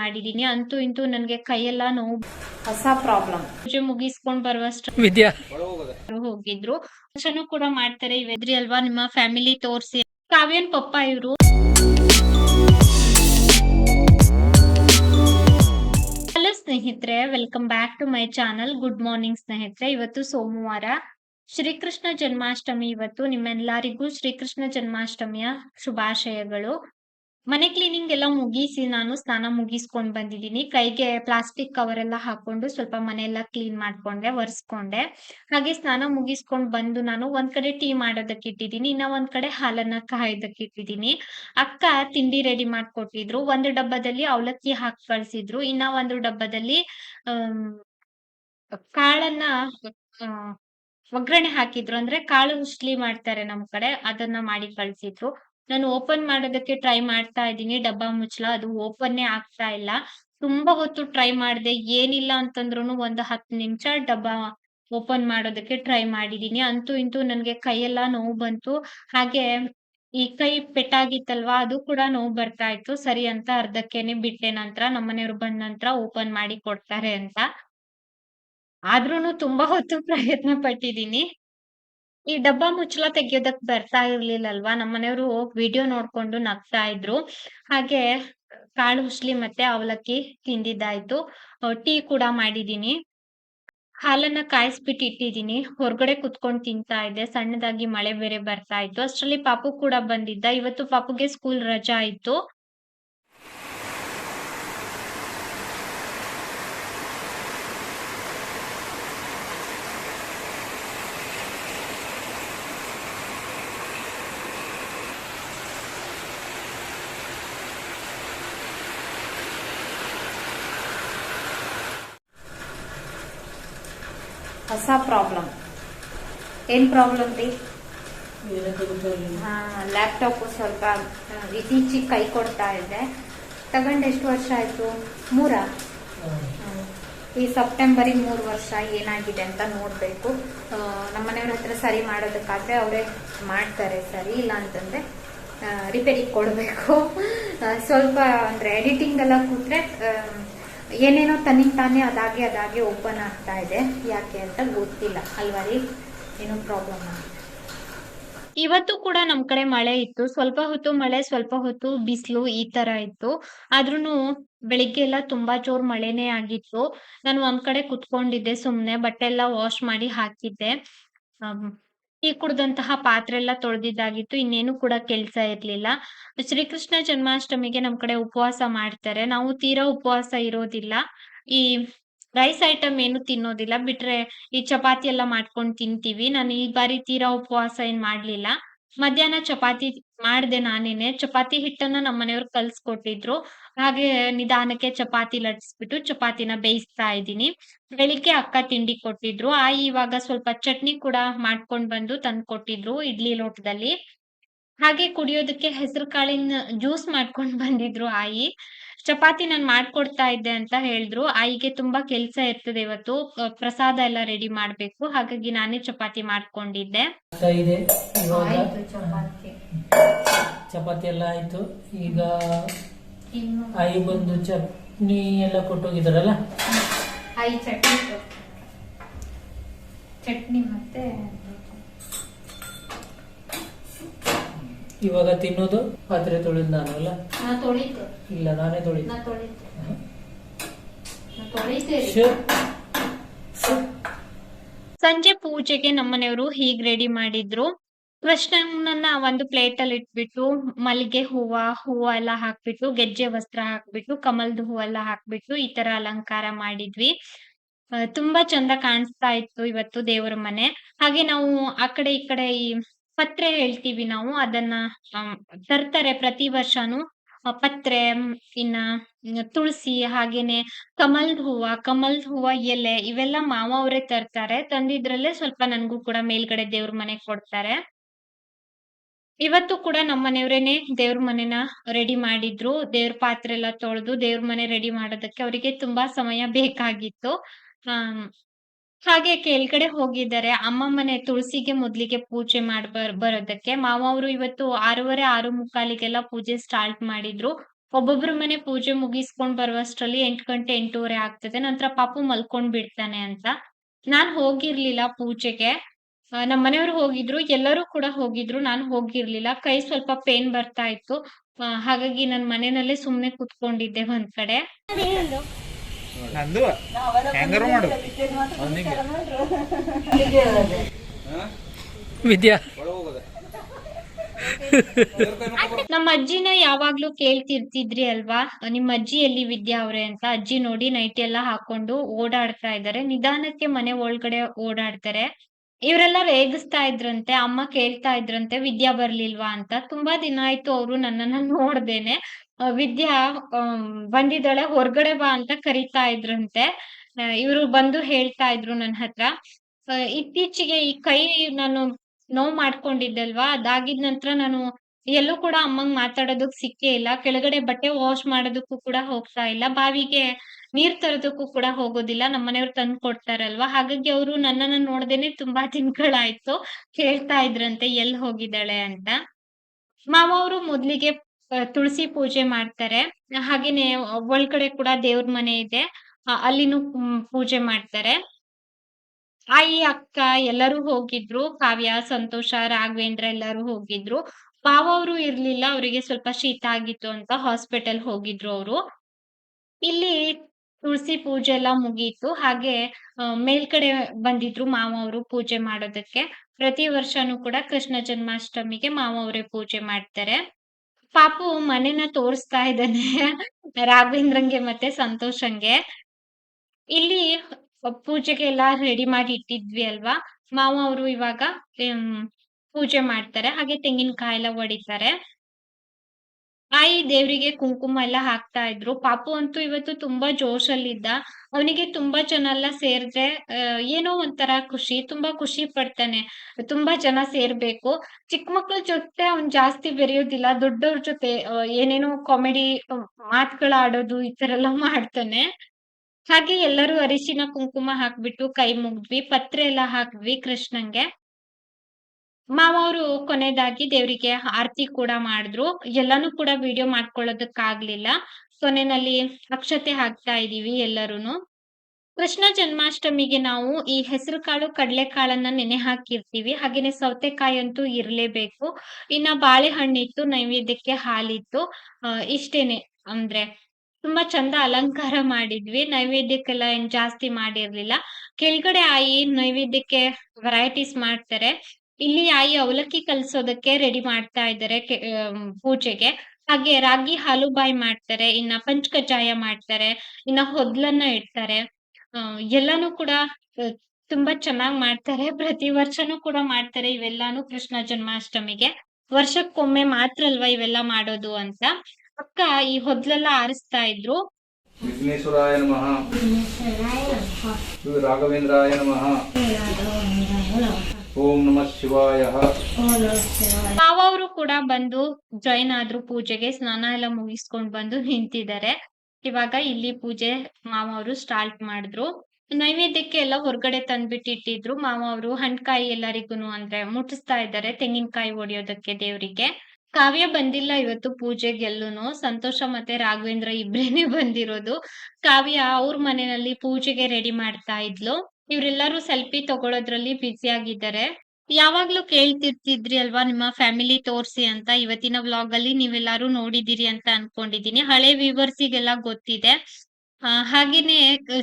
ಮಾಡಿದೀನಿ. ಅಂತೂ ಇಂತೂ ನನ್ಗೆ ಕೈಯೆಲ್ಲ ನೋವು ಹೊಸ ಪ್ರಾಬ್ಲಮ್ ಪೂಜೆ ಮುಗಿಸ್ಕೊಂಡ್ ಬರುವಷ್ಟು ವಿದ್ಯಾ. ಹೋಗಿದ್ರು. ಫಂಕ್ಷನ್ ಕೂಡ ಮಾಡ್ತಾರೆ. ಇವೆದ್ರಿ ಅಲ್ವಾ? ನಿಮ್ಮ ಫ್ಯಾಮಿಲಿ ತೋರ್ಸಿ. ಕಾವ್ಯನ್ ಪಪ್ಪ ಇವ್ರು. ಹಲೋ ಸ್ನೇಹಿತರೆ welcome back to my channel good morning ಸ್ನೇಹಿತರೆ. ಇವತ್ತು ಸೋಮವಾರ. ಶ್ರೀಕೃಷ್ಣ ಜನ್ಮಾಷ್ಟಮಿ ಇವತ್ತು. ನಿಮ್ಮೆಲ್ಲರಿಗೂ ಶ್ರೀಕೃಷ್ಣ ಜನ್ಮಾಷ್ಟಮಿಯ ಶುಭಾಶಯಗಳು. ಮನೆ ಕ್ಲೀನಿಂಗ್ ಎಲ್ಲ ಮುಗಿಸಿ ನಾನು ಸ್ನಾನ ಮುಗಿಸ್ಕೊಂಡ್ ಬಂದಿದ್ದೀನಿ. ಕೈಗೆ ಪ್ಲಾಸ್ಟಿಕ್ ಕವರ್ ಎಲ್ಲ ಹಾಕೊಂಡು ಸ್ವಲ್ಪ ಮನೆ ಎಲ್ಲ ಕ್ಲೀನ್ ಮಾಡ್ಕೊಂಡೆ, ಒರೆಸ್ಕೊಂಡೆ. ಹಾಗೆ ಸ್ನಾನ ಮುಗಿಸ್ಕೊಂಡ್ ಬಂದು ನಾನು ಒಂದ್ ಕಡೆ ಟೀ ಮಾಡೋದಕ್ಕೆ ಇಟ್ಟಿದ್ದೀನಿ, ಇನ್ನ ಒಂದ್ ಕಡೆ ಹಾಲನ್ನ ಕಾಯೋದಕ್ಕೆ ಇಟ್ಟಿದ್ದೀನಿ. ಅಕ್ಕ ತಿಂಡಿ ರೆಡಿ ಮಾಡ್ಕೊಟ್ಟಿದ್ರು, ಒಂದು ಡಬ್ಬದಲ್ಲಿ ಅವಲಕ್ಕಿ ಹಾಕಿ ಕಳ್ಸಿದ್ರು, ಇನ್ನ ಒಂದು ಡಬ್ಬದಲ್ಲಿ ಕಾಳನ್ನ ಒಗ್ಗರಣೆ ಹಾಕಿದ್ರು. ಅಂದ್ರೆ ಕಾಳು ಉಸ್ಲಿ ಮಾಡ್ತಾರೆ ನಮ್ ಕಡೆ, ಅದನ್ನ ಮಾಡಿ ಕಳ್ಸಿದ್ರು. ನಾನು ಓಪನ್ ಮಾಡೋದಕ್ಕೆ ಟ್ರೈ ಮಾಡ್ತಾ ಇದ್ದೀನಿ. ಡಬ್ಬ ಮುಚ್ಚಲ ಅದು ಓಪನ್ನೇ ಆಗ್ತಾ ಇಲ್ಲ. ತುಂಬಾ ಹೊತ್ತು ಟ್ರೈ ಮಾಡಿದೆ. ಏನಿಲ್ಲ ಅಂತಂದ್ರು ಒಂದು ಹತ್ತು ನಿಮಿಷ ಡಬ್ಬ ಓಪನ್ ಮಾಡೋದಕ್ಕೆ ಟ್ರೈ ಮಾಡಿದೀನಿ ಅಂತೂ ಇಂತೂ ನನ್ಗೆ ಕೈಯೆಲ್ಲ ನೋವು ಬಂತು. ಹಾಗೆ ಈ ಕೈ ಪೆಟ್ಟಾಗಿತ್ತಲ್ವಾ, ಅದು ಕೂಡ ನೋವು ಬರ್ತಾ ಇತ್ತು. ಸರಿ ಅಂತ ಅರ್ಧಕ್ಕೇನೆ ಬಿಟ್ಟೆ ನಂತರ ನಮ್ಮನೆಯವ್ರು ಬಂದ ನಂತರ ಓಪನ್ ಮಾಡಿ ಕೊಡ್ತಾರೆ ಅಂತ. ಆದ್ರೂನು ತುಂಬಾ ಹೊತ್ತು ಪ್ರಯತ್ನ ಪಟ್ಟಿದೀನಿ ಈ ಡಬ್ಬಾ ಮುಚ್ಚಲ ತೆಗಿಯೋದಕ್ ಬರ್ತಾ ಇರ್ಲಿಲ್ಲಲ್ವಾ? ನಮ್ಮನೆಯವರು ವಿಡಿಯೋ ನೋಡ್ಕೊಂಡು ನಗ್ತಾ ಇದ್ರು. ಹಾಗೆ ಕಾಳು ಹುಸ್ಲಿ ಮತ್ತೆ ಅವಲಕ್ಕಿ ತಿಂದಿದ್ದಾಯ್ತು. ಟೀ ಕೂಡ ಮಾಡಿದೀನಿ. ಹಾಲನ್ನ ಕಾಯಿಸ್ಬಿಟ್ಟು ಇಟ್ಟಿದೀನಿ. ಹೊರಗಡೆ ಕುತ್ಕೊಂಡು ತಿಂತಾ ಇದ್ದೆ. ಸಣ್ಣದಾಗಿ ಮಳೆ ಬೇರೆ ಬರ್ತಾ ಇತ್ತು. ಅಷ್ಟ್ರಲ್ಲಿ ಪಾಪು ಕೂಡ ಬಂದಿದ್ದ. ಇವತ್ತು ಪಾಪುಗೆ ಸ್ಕೂಲ್ ರಜಾ ಇತ್ತು. ಹೊಸ ಪ್ರಾಬ್ಲಮ್ ಏನ್ ಪ್ರಾಬ್ಲಮ್ ರೀ? ಲ್ಯಾಪ್ಟಾಪ್ ಸ್ವಲ್ಪ ಇತ್ತೀಚಿಗೆ ಕೈ ಕೊಡ್ತಾ ಇದೆ. ತಗೊಂಡ್ ಎಷ್ಟು ವರ್ಷ ಆಯ್ತು? ಮೂರ? ಈ ಸೆಪ್ಟೆಂಬರಿಗೆ ಮೂರು ವರ್ಷ ಏನಾಗಿದೆ ಅಂತ ನೋಡ್ಬೇಕು. ನಮ್ಮ ಮನೆಯವ್ರ ಹತ್ರ ಸರಿ ಮಾಡೋದಕ್ಕಾದ್ರೆ ಅವರೇ ಮಾಡ್ತಾರೆ. ಸರಿ ಇಲ್ಲ ಅಂತಂದ್ರೆ ರಿಪೇರಿ ಕೊಡಬೇಕು. ಸ್ವಲ್ಪ ಅಂದ್ರೆ ಎಡಿಟಿಂಗ್ ಎಲ್ಲ ಕೂತ್ರೆ ಏನೇನೋ ತನ್ನಿಂಗ್ ತಾನೇ ಅದಾಗೆ ಅದಾಗೆ ಓಪನ್ ಆಗ್ತಾ ಇದೆ. ಯಾಕೆ ಅಂತ ಗೊತ್ತಿಲ್ಲ. ಅಲ್ವಾ ರೀ ಏನೋ ಪ್ರಾಬ್ಲಮ್ ಇವತ್ತು ಕೂಡ ನಮ್ ಕಡೆ ಮಳೆ ಇತ್ತು. ಸ್ವಲ್ಪ ಹೊತ್ತು ಮಳೆ, ಸ್ವಲ್ಪ ಹೊತ್ತು ಬಿಸಿಲು ಈ ತರ ಇತ್ತು. ಆದ್ರೂ ಬೆಳಿಗ್ಗೆ ಎಲ್ಲ ತುಂಬಾ ಜೋರ್ ಮಳೆನೇ ಆಗಿತ್ತು. ನಾನು ಒಂದ್ ಕಡೆ ಕುತ್ಕೊಂಡಿದ್ದೆ ಸುಮ್ನೆ, ಬಟ್ಟೆ ಎಲ್ಲ ವಾಶ್ ಮಾಡಿ ಹಾಕಿದ್ದೆ. ಟೀ ಕುಡ್ದಂತಹ ಪಾತ್ರೆ ಎಲ್ಲ ತೊಳೆದಿದ್ದಾಗಿತ್ತು, ಇನ್ನೇನು ಕೂಡ ಕೆಲ್ಸ ಇರ್ಲಿಲ್ಲ. ಶ್ರೀಕೃಷ್ಣ ಜನ್ಮಾಷ್ಟಮಿಗೆ ನಮ್ ಕಡೆ ಉಪವಾಸ ಮಾಡ್ತಾರೆ. ನಾವು ತೀರಾ ಉಪವಾಸ ಇರೋದಿಲ್ಲ. ಈ ರೈಸ್ ಐಟಮ್ ಏನು ತಿನ್ನೋದಿಲ್ಲ. ಬಿಟ್ರೆ ಈ ಚಪಾತಿ ಎಲ್ಲ ಮಾಡ್ಕೊಂಡು ತಿಂತೀವಿ. ನಾನು ಈ ಬಾರಿ ತೀರಾ ಉಪವಾಸ ಏನ್ ಮಾಡ್ಲಿಲ್ಲ. ಮಧ್ಯಾಹ್ನ ಚಪಾತಿ ಮಾಡ್ದೆ ನಾನೇನೆ ಚಪಾತಿ ಹಿಟ್ಟನ್ನ ನಮ್ಮ ಮನೆಯವ್ರು ಕಲ್ಸ್ಕೊಟ್ಟಿದ್ರು. ಹಾಗೆ ನಿಧಾನಕ್ಕೆ ಚಪಾತಿ ಲಟ್ಸ್ಬಿಟ್ಟು ಚಪಾತಿನ ಬೇಯಿಸ್ತಾ ಇದ್ದೀನಿ. ಬೆಳಿಗ್ಗೆ ಅಕ್ಕ ತಿಂಡಿ ಕೊಟ್ಟಿದ್ರು. ಆ ಇವಾಗ ಸ್ವಲ್ಪ ಚಟ್ನಿ ಕೂಡ ಮಾಡ್ಕೊಂಡ್ ಬಂದು ತಂದು ಕೊಟ್ಟಿದ್ರು ಇಡ್ಲಿ ಲೋಟದಲ್ಲಿ. ಹಾಗೆ ಕುಡಿಯೋದಕ್ಕೆ ಹೆಸರು ಕಾಳಿನ ಜ್ಯೂಸ್ ಮಾಡ್ಕೊಂಡ್ ಬಂದಿದ್ರು ಆಯಿ. ಚಪಾತಿ ನಾನು ಮಾಡ್ಕೊಡ್ತಾ ಇದ್ದೆ ಅಂತ ಹೇಳಿದ್ರು. ಆಯಿಗೆ ತುಂಬಾ ಕೆಲಸ ಇರ್ತದೆ ಇವತ್ತು. ಪ್ರಸಾದ ಎಲ್ಲ ರೆಡಿ ಮಾಡ್ಬೇಕು. ಹಾಗಾಗಿ ನಾನೇ ಚಪಾತಿ ಮಾಡ್ಕೊಂಡಿದ್ದೆ. ಚಪಾತಿ. ಚಪಾತಿ ಎಲ್ಲ ಆಯ್ತು. ಈಗ ಐ ಆಯಿ ಬಂದು ಚಟ್ನಿ ಎಲ್ಲ ಕೊಟ್ಟೋಗಿದಾರಲ್ಲ ಐ ಚಟ್ನಿ ಚಟ್ನಿ ಮತ್ತೆ ಇವಾಗ ತಿನ್ನೋದು? ಪಾತ್ರೆ ತೊಳೆದ್ ನಾನು ಅಲ್ಲ? ನಾ ತೊಳಿತೆ. ಇಲ್ಲ ನಾನೇ ತೊಳಿ ನಾ ತೊಳಿತೆ. ನಾ ತೊಳಿತೆ ಸಂಜೆ ಪೂಜೆಗೆ ನಮ್ಮನೆಯವರು ಹೀಗ್ ರೆಡಿ ಮಾಡಿದ್ರು. ಕೃಷ್ಣನನ್ನ ಒಂದು ಪ್ಲೇಟ್ ಅಲ್ಲಿ ಇಟ್ಬಿಟ್ಟು ಮಲ್ಲಿಗೆ ಹೂವ ಹೂವ ಎಲ್ಲ ಹಾಕ್ಬಿಟ್ಟು ಗೆಜ್ಜೆ ವಸ್ತ್ರ ಹಾಕ್ಬಿಟ್ಟು ಕಮಲ್ದ ಹೂವೆಲ್ಲ ಹಾಕ್ಬಿಟ್ಟು ಈ ತರ ಅಲಂಕಾರ ಮಾಡಿದ್ವಿ. ತುಂಬಾ ಚಂದ ಕಾಣಿಸ್ತಾ ಇತ್ತು ಇವತ್ತು ದೇವರ ಮನೆ. ಹಾಗೆ ನಾವು ಆ ಕಡೆ ಈ ಕಡೆ ಈ ಪತ್ರೆ ಹೇಳ್ತೀವಿ ನಾವು, ಅದನ್ನ ತರ್ತಾರೆ ಪ್ರತಿ ವರ್ಷನೂ. ಪತ್ರೆ ಇನ್ನ ತುಳಸಿ, ಹಾಗೇನೆ ಕಮಲ್ದ ಹೂವ ಕಮಲ್ದ ಹೂವ, ಎಲೆ, ಇವೆಲ್ಲ ಮಾವ ಅವರೇ ತರ್ತಾರೆ. ತಂದಿದ್ರಲ್ಲೇ ಸ್ವಲ್ಪ ನನ್ಗೂ ಕೂಡ ಮೇಲ್ಗಡೆ ದೇವ್ರ ಮನೆ ಕೊಡ್ತಾರೆ. ಇವತ್ತು ಕೂಡ ನಮ್ಮ ಮನೆಯವರೇನೆ ದೇವ್ರ ಮನೆನ ರೆಡಿ ಮಾಡಿದ್ರು. ದೇವ್ರ ಪಾತ್ರೆ ಎಲ್ಲ ತೊಳೆದು ದೇವ್ರ ಮನೆ ರೆಡಿ ಮಾಡೋದಕ್ಕೆ ಅವರಿಗೆ ತುಂಬಾ ಸಮಯ ಬೇಕಾಗಿತ್ತು. ಹಾಗೆ ಕೆಳಗಡೆ ಹೋಗಿದ್ದಾರೆ. ಅಮ್ಮ ಮನೆ ತುಳಸಿಗೆ ಮೊದ್ಲಿಗೆ ಪೂಜೆ ಮಾಡ್ ಬರ್ ಬರೋದಕ್ಕೆ. ಮಾವ ಅವರು ಇವತ್ತು ಆರೂವರೆ, ಆರು ಮುಕ್ಕಾಲಿಗೆಲ್ಲ ಪೂಜೆ ಸ್ಟಾರ್ಟ್ ಮಾಡಿದ್ರು. ಒಬ್ಬೊಬ್ರು ಮನೆ ಪೂಜೆ ಮುಗಿಸ್ಕೊಂಡ್ ಬರುವಷ್ಟ್ರಲ್ಲಿ ಎಂಟು ಗಂಟೆ, ಎಂಟೂವರೆ ಆಗ್ತದೆ. ನಂತರ ಪಾಪು ಮಲ್ಕೊಂಡ್ ಬಿಡ್ತಾನೆ ಅಂತ. ನಾನ್ ಹೋಗಿರ್ಲಿಲ್ಲ ಪೂಜೆಗೆ. ನಮ್ಮ ಮನೆಯವ್ರು ಹೋಗಿದ್ರು. ಎಲ್ಲರೂ ಕೂಡ ಹೋಗಿದ್ರು. ನಾನು ಹೋಗಿರ್ಲಿಲ್ಲ. ಕೈ ಸ್ವಲ್ಪ ಪೇನ್ ಬರ್ತಾ ಇತ್ತು. ಹಾಗಾಗಿ ನನ್ ಮನೆಯಲ್ಲೇ ಸುಮ್ನೆ ಕುತ್ಕೊಂಡಿದ್ದೆ ಒಂದ್ ಕಡೆ. ನಂದು ಹೆಂಗಾರು ಮಾಡು. ವಿದ್ಯಾ. ನಮ್ಮ ಅಜ್ಜಿನ ಯಾವಾಗ್ಲೂ ಕೇಳ್ತಿರ್ತಿದ್ರಿ ಅಲ್ವಾ? ನಿಮ್ಮ ಅಜ್ಜಿ ಎಲ್ಲಿ ವಿದ್ಯಾ ಅವ್ರೆ ಅಂತ? ಅಜ್ಜಿ ನೋಡಿ ನೈಟ್ ಎಲ್ಲ ಹಾಕೊಂಡು ಓಡಾಡ್ತಾ ಇದಾರೆ ನಿಧಾನಕ್ಕೆ ಮನೆ ಒಳಗಡೆ ಓಡಾಡ್ತಾರೆ. ಇವರೆಲ್ಲ ರೇಗಿಸ್ತಾ ಇದ್ರಂತೆ, ಅಮ್ಮ ಕೇಳ್ತಾ ಇದ್ರಂತೆ, ವಿದ್ಯಾ ಬರ್ಲಿಲ್ವಾ ಅಂತ. ತುಂಬಾ ದಿನ ಆಯ್ತು ಅವರು ನನ್ನನ್ನ ನೋಡ್ದೇನೆ. ವಿದ್ಯಾ ಬಂದಿದ್ದಾಳೆ, ಹೊರಗಡೆ ಬಾ ಅಂತ ಕರಿತಾ ಇದ್ರಂತೆ. ಇವರು ಬಂದು ಹೇಳ್ತಾ ಇದ್ರು ನನ್ನ ಹತ್ರ. ಇತ್ತೀಚೆಗೆ ಈ ಕೈ ನಾನು ನೋವು ಮಾಡ್ಕೊಂಡಿದ್ದಲ್ವಾ? ಅದಾಗಿದ ನಂತರ ನಾನು ಎಲ್ಲೂ ಕೂಡ ಅಮ್ಮಂಗ್ ಮಾತಾಡೋದಕ್ ಸಿಕ್ಕೇ ಇಲ್ಲ. ಕೆಳಗಡೆ ಬಟ್ಟೆ ವಾಶ್ ಮಾಡೋದಕ್ಕೂ ಕೂಡ ಹೋಗ್ತಾ ಇಲ್ಲ. ಬಾವಿಗೆ ನೀರ್ ತರೋದಕ್ಕೂ ಕೂಡ ಹೋಗೋದಿಲ್ಲ. ನಮ್ಮ ಮನೆಯವ್ರು ತಂದು ಕೊಡ್ತಾರಲ್ವಾ? ಹಾಗಾಗಿ ಅವರು ನನ್ನನ್ನ ನೋಡ್ದೇನೆ ತುಂಬಾ ದಿನಗಳಾಯ್ತು. ಕೇಳ್ತಾ ಇದ್ರಂತೆ, ಎಲ್ ಹೋಗಿದ್ದಾಳೆ ಅಂತ. ಮಾವ ಅವರು ಮೊದ್ಲಿಗೆ ತುಳಸಿ ಪೂಜೆ ಮಾಡ್ತಾರೆ. ಹಾಗೇನೆ ಒಳಗಡೆ ಕೂಡ ದೇವ್ರ ಮನೆ ಇದೆ. ಅಲ್ಲಿನೂ ಪೂಜೆ ಮಾಡ್ತಾರೆ. ಆಯಿ, ಅಕ್ಕ ಎಲ್ಲರೂ ಹೋಗಿದ್ರು. ಕಾವ್ಯ, ಸಂತೋಷ, ರಾಘವೇಂದ್ರ ಎಲ್ಲರೂ ಹೋಗಿದ್ರು. ಪಾವ ಅವರು ಇರ್ಲಿಲ್ಲ. ಅವರಿಗೆ ಸ್ವಲ್ಪ ಶೀತ ಆಗಿತ್ತು ಅಂತ ಹಾಸ್ಪಿಟಲ್ ಹೋಗಿದ್ರು ಅವರು. ಇಲ್ಲಿ ತುಳಸಿ ಪೂಜೆ ಎಲ್ಲ ಮುಗೀತು. ಹಾಗೆ ಮೇಲ್ಕಡೆ ಬಂದಿದ್ರು ಮಾವ ಅವರು ಪೂಜೆ ಮಾಡೋದಕ್ಕೆ. ಪ್ರತಿ ವರ್ಷನೂ ಕೂಡ ಕೃಷ್ಣ ಜನ್ಮಾಷ್ಟಮಿಗೆ ಮಾವ ಅವರೇ ಪೂಜೆ ಮಾಡ್ತಾರೆ. ಪಾಪು ಮನೆನ ತೋರಿಸ್ತಾ ಇದ್ದಾನೆ. ರಾಘವೇಂದ್ರಂಗೆ ಮತ್ತೆ ಸಂತೋಷಂಗೆ. ಇಲ್ಲಿ ಪೂಜೆಗೆ ಎಲ್ಲ ರೆಡಿ ಮಾಡಿ ಇಟ್ಟಿದ್ವಿ ಅಲ್ವಾ? ಮಾವ ಅವರು ಇವಾಗ ಪೂಜೆ ಮಾಡ್ತಾರೆ. ಹಾಗೆ ತೆಂಗಿನಕಾಯಿ ಎಲ್ಲ ಹೊಡಿತಾರೆ ಆಯಿ ದೇವರಿಗೆ ಕುಂಕುಮ ಎಲ್ಲ ಹಾಕ್ತಾ ಇದ್ರು. ಪಾಪು ಅಂತೂ ಇವತ್ತು ತುಂಬಾ ಜೋಶಲ್ಲಿದ್ದ. ಅವನಿಗೆ ತುಂಬಾ ಜನ ಎಲ್ಲ ಸೇರಿದ್ರೆ ಏನೋ ಒಂಥರ ಖುಷಿ, ತುಂಬಾ ಖುಷಿ ಪಡ್ತಾನೆ. ತುಂಬಾ ಜನ ಸೇರ್ಬೇಕು. ಚಿಕ್ಕ ಮಕ್ಳ ಜೊತೆ ಅವ್ನ್ ಜಾಸ್ತಿ ಬೆರೆಯೋದಿಲ್ಲ. ದೊಡ್ಡವ್ರ ಜೊತೆ ಏನೇನೋ ಕಾಮಿಡಿ ಮಾತುಗಳ ಆಡೋದು ಈ ತರ ಎಲ್ಲ ಮಾಡ್ತಾನೆ. ಹಾಗೆ ಎಲ್ಲರೂ ಅರಿಶಿನ ಕುಂಕುಮ ಹಾಕ್ಬಿಟ್ಟು ಕೈ ಮುಗ್ದ್ವಿ. ಪತ್ರೆ ಎಲ್ಲ ಹಾಕ್ವಿ ಕೃಷ್ಣಂಗೆ. ಮಾವ ಕೊನೆದಾಗಿ ದೇವರಿಗೆ ಆರತಿ ಕೂಡ ಮಾಡಿದ್ರು. ಎಲ್ಲಾನು ಕೂಡ ವಿಡಿಯೋ ಮಾಡ್ಕೊಳ್ಳೋದಕ್ಕಾಗ್ಲಿಲ್ಲ. ಸೊನೆನಲ್ಲಿ ಅಕ್ಷತೆ ಹಾಕ್ತಾ ಇದೀವಿ ಎಲ್ಲರೂನು. ಕೃಷ್ಣ ಜನ್ಮಾಷ್ಟಮಿಗೆ ನಾವು ಈ ಹೆಸರು ಕಾಳು ಕಡಲೆಕಾಳನ್ನ ನೆನೆ ಹಾಕಿರ್ತೀವಿ. ಹಾಗೇನೆ ಸೌತೆಕಾಯಿ ಅಂತೂ ಇರ್ಲೇಬೇಕು. ಇನ್ನ ಬಾಳೆಹಣ್ಣಿತ್ತು ನೈವೇದ್ಯಕ್ಕೆ ಹಾಲಿತ್ತು ಇಷ್ಟೇನೆ. ಅಂದ್ರೆ ತುಂಬಾ ಚಂದ ಅಲಂಕಾರ ಮಾಡಿದ್ವಿ. ನೈವೇದ್ಯಕ್ಕೆಲ್ಲ ಏನ್ ಜಾಸ್ತಿ ಮಾಡಿರ್ಲಿಲ್ಲ. ಕೆಳಗಡೆ ಆಯಿ ನೈವೇದ್ಯಕ್ಕೆ ವೆರೈಟೀಸ್ ಮಾಡ್ತಾರೆ. ಇಲ್ಲಿ ಆಯಿ ಅವಲಕ್ಕಿ ಕಲ್ಸೋದಕ್ಕೆ ರೆಡಿ ಮಾಡ್ತಾ ಇದ್ದಾರೆ ಪೂಜೆಗೆ. ಹಾಗೆ ರಾಗಿ ಹಾಲು ಬಾಯಿ ಮಾಡ್ತಾರೆ ಇನ್ನ ಪಂಚ ಕಜ್ಜಾಯ ಮಾಡ್ತಾರೆ ಇನ್ನ ಹೊದ್ಲನ್ನ ಇಡ್ತಾರೆ. ಆ, ಎಲ್ಲಾನು ಕೂಡ ತುಂಬಾ ಚೆನ್ನಾಗ್ ಮಾಡ್ತಾರೆ. ಪ್ರತಿ ವರ್ಷನೂ ಕೂಡ ಮಾಡ್ತಾರೆ ಇವೆಲ್ಲಾನು ಕೃಷ್ಣ ಜನ್ಮಾಷ್ಟಮಿಗೆ. ವರ್ಷಕ್ಕೊಮ್ಮೆ ಮಾತ್ರ ಅಲ್ವಾ ಇವೆಲ್ಲ ಮಾಡೋದು ಅಂತ. ಅಕ್ಕ ಈ ಹೊದ್ಲೆಲ್ಲ ಆರಿಸ್ತಾ ಇದ್ರು? ವಿಘ್ನೇಶ್ವರಾಯ ನಮಃ. ಶ್ರೀ ರಾಘವೇಂದ್ರಾಯ ನಮಃ. ಓಂ ನಮಃ ಶಿವಾಯ. ಅವರು ಕೂಡ ಬಂದು ಜಾಯಿನ್ ಆದ್ರು ಪೂಜೆಗೆ, ಸ್ನಾನ ಎಲ್ಲ ಮುಗಿಸ್ಕೊಂಡ್ ಬಂದು ನಿಂತಿದ್ದಾರೆ. ಇವಾಗ ಇಲ್ಲಿ ಪೂಜೆ ಮಾವ ಅವರು ಸ್ಟಾರ್ಟ್ ಮಾಡಿದ್ರು. ನೈವೇದ್ಯಕ್ಕೆ ಎಲ್ಲ ಹೊರಗಡೆ ತಂದ್ಬಿಟ್ಟಿಟ್ಟಿದ್ರು. ಮಾವ ಅವರು ಹಣ್ಕಾಯಿ ಎಲ್ಲರಿಗೂನು ಅಂದ್ರೆ ಮುಟ್ಟಿಸ್ತಾ ಇದ್ದಾರೆ, ತೆಂಗಿನಕಾಯಿ ಹೊಡಿಯೋದಕ್ಕೆ ದೇವ್ರಿಗೆ. ಕಾವ್ಯ ಬಂದಿಲ್ಲ ಇವತ್ತು ಪೂಜೆಗೆ ಎಲ್ಲೂನು ಸಂತೋಷ ಮತ್ತೆ ರಾಘವೇಂದ್ರ ಇಬ್ರೇನೆ ಬಂದಿರೋದು. ಕಾವ್ಯ ಅವ್ರ ಮನೆಯಲ್ಲಿ ಪೂಜೆಗೆ ರೆಡಿ ಮಾಡ್ತಾ ಇದ್ಲು. ಇವ್ರೆಲ್ಲರೂ ಸೆಲ್ಫಿ ತಗೊಳೋದ್ರಲ್ಲಿ ಬ್ಯುಸಿ ಆಗಿದ್ದಾರೆ. ಯಾವಾಗ್ಲೂ ಕೇಳ್ತಿರ್ತಿದ್ರಿ ಅಲ್ವಾ ನಿಮ್ಮ ಫ್ಯಾಮಿಲಿ ತೋರ್ಸಿ ಅಂತ? ಇವತ್ತಿನ ವ್ಲಾಗ್ ಅಲ್ಲಿ ನೀವೆಲ್ಲಾರು ನೋಡಿದಿರಿ ಅಂತ ಅನ್ಕೊಂಡಿದೀನಿ ಹಳೆ ವ್ಯೂವರ್ಸಿಗೆಲ್ಲ ಗೊತ್ತಿದೆ. ಹಾಗೇನೆ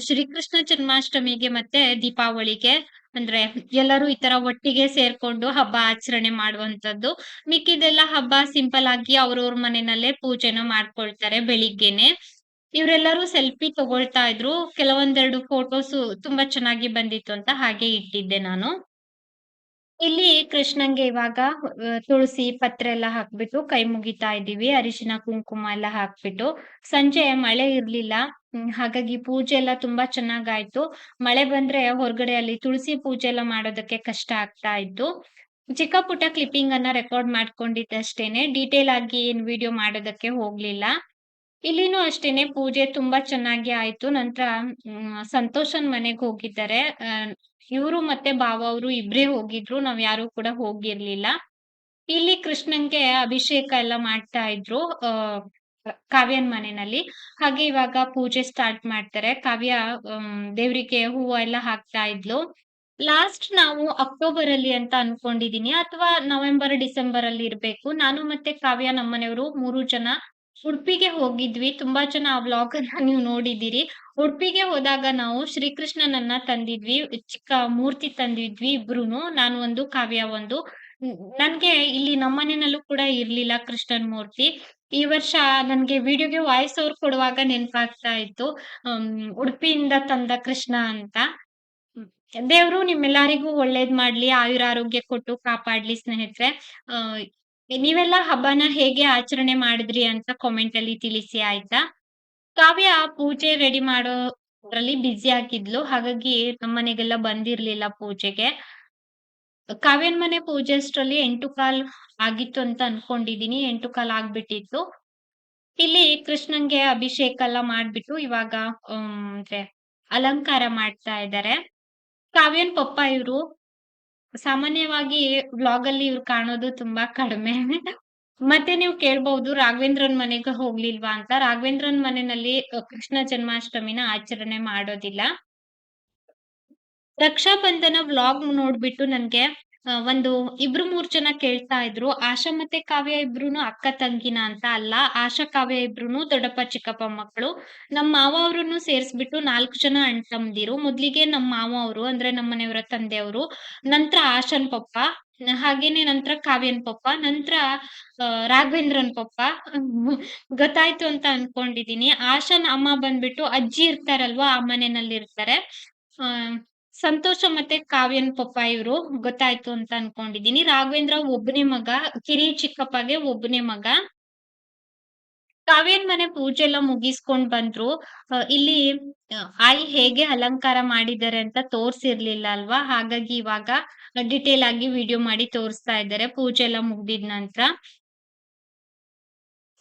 ಶ್ರೀಕೃಷ್ಣ ಜನ್ಮಾಷ್ಟಮಿಗೆ ಮತ್ತೆ ದೀಪಾವಳಿಗೆ, ಅಂದ್ರೆ ಎಲ್ಲರೂ ಈ ತರ ಒಟ್ಟಿಗೆ ಸೇರ್ಕೊಂಡು ಹಬ್ಬ ಆಚರಣೆ ಮಾಡುವಂತದ್ದು ಮಿಕ್ಕಿದೆಲ್ಲ ಹಬ್ಬ ಸಿಂಪಲ್ ಆಗಿ ಅವ್ರವ್ರ ಮನೆಯಲ್ಲೇ ಪೂಜೆನ ಮಾಡ್ಕೊಳ್ತಾರೆ ಬೆಳಿಗ್ಗೆನೆ. ಇವರೆಲ್ಲರೂ ಸೆಲ್ಫಿ ತಗೊಳ್ತಾ ಇದ್ರು. ಕೆಲವೊಂದೆರಡು ಫೋಟೋಸ್ ತುಂಬಾ ಚೆನ್ನಾಗಿ ಬಂದಿತ್ತು ಅಂತ ಹಾಗೆ ಇಟ್ಟಿದ್ದೆ ನಾನು. ಇಲ್ಲಿ ಕೃಷ್ಣಂಗೆ ಇವಾಗ ತುಳಸಿ ಪತ್ರೆ ಎಲ್ಲ ಹಾಕ್ಬಿಟ್ಟು ಕೈ ಮುಗಿತಾ ಇದೀವಿ ಅರಿಶಿನ, ಕುಂಕುಮ ಎಲ್ಲ ಹಾಕ್ಬಿಟ್ಟು. ಸಂಜೆ ಮಳೆ ಇರ್ಲಿಲ್ಲ. ಹಾಗಾಗಿ ಪೂಜೆ ಎಲ್ಲ ತುಂಬಾ ಚೆನ್ನಾಗಾಯ್ತು. ಮಳೆ ಬಂದ್ರೆ ಹೊರಗಡೆ ಅಲ್ಲಿ ತುಳಸಿ ಪೂಜೆ ಎಲ್ಲ ಮಾಡೋದಕ್ಕೆ ಕಷ್ಟ ಆಗ್ತಾ ಇತ್ತು. ಚಿಕ್ಕ ಪುಟ್ಟ ಕ್ಲಿಪ್ಪಿಂಗ್ ಅನ್ನ ರೆಕಾರ್ಡ್ ಮಾಡ್ಕೊಂಡಿದ್ದಷ್ಟೇನೆ. ಡೀಟೇಲ್ ಆಗಿ ಏನ್ ವಿಡಿಯೋ ಮಾಡೋದಕ್ಕೆ ಹೋಗ್ಲಿಲ್ಲ. ಇಲ್ಲಿನೂ ಅಷ್ಟೇನೆ, ಪೂಜೆ ತುಂಬಾ ಚೆನ್ನಾಗಿ ಆಯ್ತು. ನಂತರ ಸಂತೋಷನ್ ಮನೆಗೆ ಹೋಗಿದ್ದಾರೆ. ಇವರು ಮತ್ತೆ ಬಾವ ಅವರು ಇಬ್ರೇ ಹೋಗಿದ್ರು. ನಾವ್ ಯಾರು ಕೂಡ ಹೋಗಿರ್ಲಿಲ್ಲ. ಇಲ್ಲಿ ಕೃಷ್ಣನ್ಗೆ ಅಭಿಷೇಕ ಎಲ್ಲ ಮಾಡ್ತಾ ಇದ್ರು ಕಾವ್ಯನ್ ಮನೆಯಲ್ಲಿ ಹಾಗೆ ಇವಾಗ ಪೂಜೆ ಸ್ಟಾರ್ಟ್ ಮಾಡ್ತಾರೆ. ಕಾವ್ಯ ದೇವ್ರಿಗೆ ಹೂವು ಎಲ್ಲ ಹಾಕ್ತಾ ಇದ್ಲು. ಲಾಸ್ಟ್ ನಾವು ಅಕ್ಟೋಬರ್ ಅಲ್ಲಿ ಅಂತ ಅನ್ಕೊಂಡಿದೀನಿ. ಅಥವಾ ನವೆಂಬರ್ ಡಿಸೆಂಬರ್ ಅಲ್ಲಿ ಇರ್ಬೇಕು. ನಾನು ಮತ್ತೆ ಕಾವ್ಯ ನಮ್ಮನೆಯವರು ಮೂರು ಜನ ಉಡುಪಿಗೆ ಹೋಗಿದ್ವಿ. ತುಂಬಾ ಜನ ಆ ವ್ಲಾಗ್ ಅನ್ನ ನೀವು ನೋಡಿದ್ದೀರಿ. ಉಡುಪಿಗೆ ಹೋದಾಗ ನಾವು ಶ್ರೀಕೃಷ್ಣನನ್ನ ತಂದಿದ್ವಿ. ಚಿಕ್ಕ ಮೂರ್ತಿ ತಂದಿದ್ವಿ ಇಬ್ರುನು. ನಾನು ಒಂದು, ಕಾವ್ಯ ಒಂದು. ನನ್ಗೆ ಇಲ್ಲಿ ನಮ್ಮನೆಯಲ್ಲೂ ಕೂಡ ಇರ್ಲಿಲ್ಲ ಕೃಷ್ಣನ್ ಮೂರ್ತಿ. ಈ ವರ್ಷ ನನ್ಗೆ ವಿಡಿಯೋಗೆ ವಾಯ್ಸ್ ಓವರ್ ಕೊಡುವಾಗ ನೆನಪಾಗ್ತಾ ಇತ್ತು. ಉಡುಪಿಯಿಂದ ತಂದ ಕೃಷ್ಣ ಅಂತ. ದೇವ್ರು ನಿಮ್ಮೆಲ್ಲರಿಗೂ ಒಳ್ಳೇದ್ ಮಾಡ್ಲಿ ಆಯುರ ಆರೋಗ್ಯ ಕೊಟ್ಟು ಕಾಪಾಡ್ಲಿ ಸ್ನೇಹಿತರೆ. ನೀವೆಲ್ಲ ಹಬ್ಬನ ಹೇಗೆ ಆಚರಣೆ ಮಾಡಿದ್ರಿ ಅಂತ ಕಾಮೆಂಟ್ ಅಲ್ಲಿ ತಿಳಿಸಿ, ಆಯ್ತಾ? ಕಾವ್ಯ ಪೂಜೆ ರೆಡಿ ಮಾಡೋದ್ರಲ್ಲಿ ಬ್ಯುಸಿ ಆಗಿದ್ಲು, ಹಾಗಾಗಿ ನಮ್ಮನೆಗೆಲ್ಲ ಬಂದಿರ್ಲಿಲ್ಲ ಪೂಜೆಗೆ. ಕಾವ್ಯನ್ ಮನೆ ಪೂಜೆ ಅಷ್ಟರಲ್ಲಿ ಎಂಟು ಕಾಲ್ ಆಗಿತ್ತು ಅಂತ ಅನ್ಕೊಂಡಿದೀನಿ, ಎಂಟು ಕಾಲ್ ಆಗ್ಬಿಟ್ಟಿತ್ತು. ಇಲ್ಲಿ ಕೃಷ್ಣನ್ಗೆ ಅಭಿಷೇಕ ಎಲ್ಲ ಮಾಡ್ಬಿಟ್ಟು ಇವಾಗ ಅಂದ್ರೆ ಅಲಂಕಾರ ಮಾಡ್ತಾ ಇದ್ದಾರೆ ಕಾವ್ಯನ್ ಪಪ್ಪ ಇವ್ರು. ಸಾಮಾನ್ಯವಾಗಿ ವ್ಲಾಗ್ ಅಲ್ಲಿ ಇವ್ರು ಕಾಣೋದು ತುಂಬಾ ಕಡಿಮೆ. ಮತ್ತೆ ನೀವು ಕೇಳ್ಬಹುದು ರಾಘವೇಂದ್ರನ್ ಮನೆಗೆ ಹೋಗ್ಲಿಲ್ವಾ ಅಂತ. ರಾಘವೇಂದ್ರನ್ ಮನೆಯಲ್ಲಿ ಕೃಷ್ಣ ಜನ್ಮಾಷ್ಟಮಿನ ಆಚರಣೆ ಮಾಡೋದಿಲ್ಲ. ರಕ್ಷಾ ಬಂಧನ ವ್ಲಾಗ್ ನೋಡ್ಬಿಟ್ಟು ನನ್ಗೆ ಆ, ಒಂದು ಇಬ್ರು ಮೂರ್ ಜನ ಕೇಳ್ತಾ ಇದ್ರು ಆಶಾ ಮತ್ತೆ ಕಾವ್ಯ ಇಬ್ರುನು ಅಕ್ಕ ತಂಗಿನ ಅಂತ ಅಲ್ಲ ಆಶಾ ಕಾವ್ಯ ಇಬ್ರುನು ದೊಡ್ಡಪ್ಪ ಚಿಕ್ಕಪ್ಪ ಮಕ್ಕಳು. ನಮ್ಮ ಮಾವ ಅವ್ರನ್ನು ಸೇರ್ಸ್ಬಿಟ್ಟು ನಾಲ್ಕು ಜನ ಅಣ್ಣ ತಮ್ದಿರು. ಮೊದ್ಲಿಗೆ ನಮ್ಮ ಮಾವ ಅವರು ಅಂದ್ರೆ ನಮ್ಮ ಮನೆಯವರ ತಂದೆಯವರು ನಂತರ ಆಶನ್ ಪಪ್ಪ ಹಾಗೇನೆ ನಂತರ ಕಾವ್ಯನ್ ಪಪ್ಪ ನಂತರ ರಾಘವೇಂದ್ರನ್ ಪಪ್ಪ. ಗೊತ್ತಾಯ್ತು ಅಂತ ಅನ್ಕೊಂಡಿದೀನಿ. ಆಶನ್ ಅಮ್ಮ ಬಂದ್ಬಿಟ್ಟು ಅಜ್ಜಿ ಇರ್ತಾರಲ್ವಾ ಆ ಮನೆಯಲ್ಲಿ ಇರ್ತಾರೆ ಆ ಸಂತೋಷ ಮತ್ತೆ ಕಾವ್ಯನ್ ಪಪ್ಪ ಇವ್ರು, ಗೊತ್ತಾಯ್ತು ಅಂತ ಅನ್ಕೊಂಡಿದೀನಿ. ರಾಘವೇಂದ್ರ ಒಬ್ಬನೇ ಮಗ ಕಿರಿ ಚಿಕ್ಕಪ್ಪಗೆ ಒಬ್ಬನೇ ಮಗ. ಕಾವ್ಯನ್ ಮನೆ ಪೂಜೆ ಎಲ್ಲ ಮುಗಿಸ್ಕೊಂಡ್ ಬಂದ್ರು. ಇಲ್ಲಿ ಆಯಿ ಹೇಗೆ ಅಲಂಕಾರ ಮಾಡಿದ್ದಾರೆ ಅಂತ ತೋರ್ಸಿರ್ಲಿಲ್ಲ ಅಲ್ವಾ? ಹಾಗಾಗಿ ಇವಾಗ ಡಿಟೇಲ್ ಆಗಿ ವಿಡಿಯೋ ಮಾಡಿ ತೋರಿಸ್ತಾ ಇದ್ದಾರೆ. ಪೂಜೆ ಎಲ್ಲ ಮುಗ್ದಿದ ನಂತರ.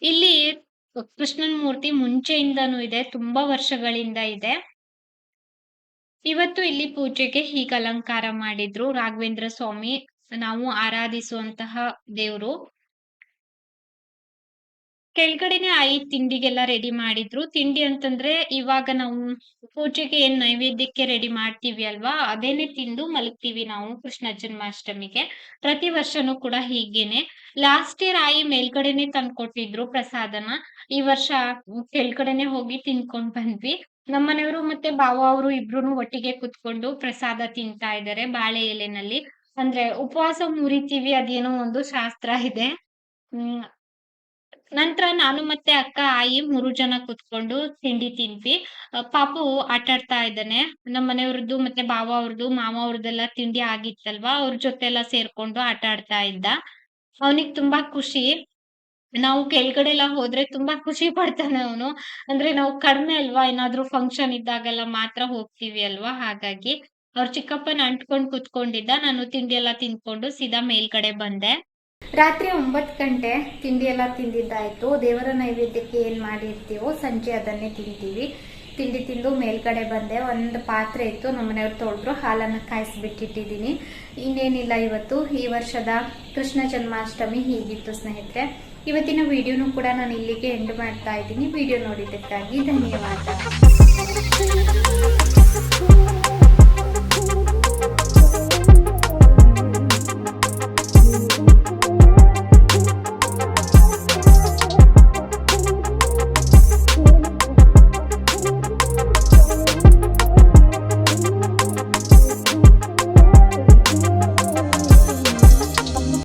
ಇಲ್ಲಿ ಕೃಷ್ಣನ್ ಮೂರ್ತಿ ಮುಂಚೆಯಿಂದನೂ ಇದೆ, ತುಂಬಾ ವರ್ಷಗಳಿಂದ ಇದೆ. ಇವತ್ತು ಇಲ್ಲಿ ಪೂಜೆಗೆ ಹೀಗೆ ಅಲಂಕಾರ ಮಾಡಿದ್ರು. ರಾಘವೇಂದ್ರ ಸ್ವಾಮಿ, ನಾವು ಆರಾಧಿಸುವಂತಹ ದೇವ್ರು. ಕೆಳಗಡೆನೆ ಆಯಿ ತಿಂಡಿಗೆಲ್ಲ ರೆಡಿ ಮಾಡಿದ್ರು. ತಿಂಡಿ ಅಂತಂದ್ರೆ ಇವಾಗ ನಾವು ಪೂಜೆಗೆ ಏನ್ ನೈವೇದ್ಯಕ್ಕೆ ರೆಡಿ ಮಾಡ್ತೀವಿ ಅಲ್ವಾ? ಅದೇನೆ ತಿಂದು ಮಲಗ್ತೀವಿ ನಾವು ಕೃಷ್ಣ ಜನ್ಮಾಷ್ಟಮಿಗೆ. ಪ್ರತಿ ವರ್ಷನೂ ಕೂಡ ಹೀಗೇನೆ. ಲಾಸ್ಟ್ ಇಯರ್ ಆಯಿ ಮೇಲ್ಗಡೆನೆ ತಂದ್ಕೊಟ್ಟಿದ್ರು ಪ್ರಸಾದನ. ಈ ವರ್ಷ ಕೆಳಗಡೆನೆ ಹೋಗಿ ತಿನ್ಕೊಂಡ್ ಬಂದ್ವಿ. ನಮ್ಮನೆಯವರು ಮತ್ತೆ ಬಾವ ಅವರು ಇಬ್ರು ಒಟ್ಟಿಗೆ ಕುತ್ಕೊಂಡು ಪ್ರಸಾದ ತಿಂತಾ ಇದ್ದಾರೆ ಬಾಳೆ ಎಲೆನಲ್ಲಿ. ಅಂದ್ರೆ ಉಪವಾಸ ಮುರಿತೀವಿ ಅದೇನೋ ಒಂದು ಶಾಸ್ತ್ರ ಇದೆ. ನಂತರ ನಾನು ಮತ್ತೆ ಅಕ್ಕ ಆಯಿ ಮೂರು ಜನ ಕುತ್ಕೊಂಡು ತಿಂಡಿ ಅ, ಪಾಪು ಆಟಾಡ್ತಾ ಇದ್ದಾನೆ. ನಮ್ಮ ಮನೆಯವ್ರದ್ದು ಮತ್ತೆ ಬಾವ ಅವ್ರದ್ದು ಮಾವ ಅವ್ರದ್ದೆಲ್ಲ ತಿಂಡಿ ಆಗಿತ್ತಲ್ವಾ? ಅವ್ರ ಜೊತೆ ಎಲ್ಲ ಸೇರ್ಕೊಂಡು ಆಟ ಆಡ್ತಾ ಇದ್ದ. ಅವನಿಗೆ ತುಂಬಾ ಖುಷಿ. ನಾವು ಕೆಳಗಡೆ ಎಲ್ಲ ಹೋದ್ರೆ ತುಂಬಾ ಖುಷಿ ಪಡ್ತಾನೆ ಅವನು. ಅಂದ್ರೆ ನಾವು ಕಡಿಮೆ ಅಲ್ವಾ? ಏನಾದ್ರೂ ಫಂಕ್ಷನ್ ಇದ್ದಾಗೆಲ್ಲ ಮಾತ್ರ ಹೋಗ್ತೀವಿ ಅಲ್ವಾ? ಹಾಗಾಗಿ ಅವ್ರ ಚಿಕ್ಕಪ್ಪನ ಅಂಟ್ಕೊಂಡ್ ಕುತ್ಕೊಂಡಿದ್ದ. ನಾನು ತಿಂಡಿ ಎಲ್ಲ ತಿನ್ಕೊಂಡು ಸೀದಾ ಮೇಲ್ಗಡೆ ಬಂದೆ. ರಾತ್ರಿ ಒಂಬತ್ತು ಗಂಟೆ ತಿಂಡಿ ಎಲ್ಲ ತಿಂದಿದ್ದಾಯ್ತು. ದೇವರ ನೈವೇದ್ಯಕ್ಕೆ ಏನ್ ಮಾಡಿರ್ತೀವೋ ಸಂಜೆ ಅದನ್ನೇ ತಿಂತೀವಿ. ತಿಂಡಿ ತಿಂದು ಮೇಲ್ಗಡೆ ಬಂದೆ. ಒಂದು ಪಾತ್ರೆ ಇತ್ತು. ನಮ್ಮನೆಯವ್ರು ತೊಳೆದ್ರು. ಹಾಲನ್ನು ಕಾಯಿಸಿಬಿಟ್ಟಿಟ್ಟಿದ್ದೀನಿ. ಇನ್ನೇನಿಲ್ಲ ಇವತ್ತು. ಈ ವರ್ಷದ ಕೃಷ್ಣ ಜನ್ಮಾಷ್ಟಮಿ ಹೀಗಿತ್ತು ಸ್ನೇಹಿತರೆ. ಇವತ್ತಿನ ವಿಡಿಯೋನೂ ಕೂಡ ನಾನು ಇಲ್ಲಿಗೆ ಎಂಡ್ ಮಾಡ್ತಾ ಇದ್ದೀನಿ. ವಿಡಿಯೋ ನೋಡಿದ್ದಕ್ಕಾಗಿ ಧನ್ಯವಾದ.